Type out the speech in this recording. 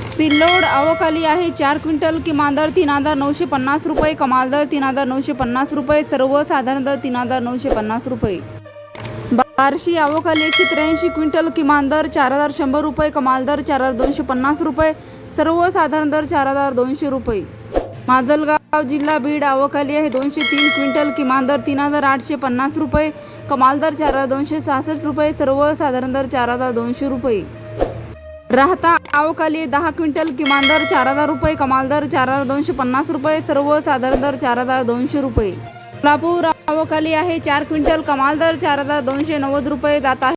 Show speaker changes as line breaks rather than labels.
सिल्लोड आवकाली आहे. चार क्विंटल किमान दर तीन हजार नऊशे पन्नास रुपये कमाल दर तीन हजार नऊशे पन्नास रुपये सर्वसाधारण दर तीन हजार नऊशे पन्नास रुपये. बार्शी आवकाली एकशे त्र्याऐंशी क्विंटल किमान दर चार हजार शंभर रुपये कमाल दर चार हजार दोनशे पन्नास रुपये सर्वसाधारण दर चार हजार दोनशे रुपये. माजलगाव जिल्हा बीड आवकाली आहे. दोनशे तीन क्विंटल किमान दर तीन हजार आठशे पन्नास रुपये कमाल दर चार हजार दोनशे सहासष्ट रुपये सर्वसाधारण दर चार हजार दोनशे रुपये. राहता आवकाली दहा क्विंटल किमान दर चार हजार रुपये कमाल दर चार हजार दोनशे पन्नास रुपये सर्वसाधारण दर चार हजार दोनशे रुपये. सोलापूर आवकाली आहे चार क्विंटल कमाल दर चार हजार दोनशे नव्वद रुपये जात आहे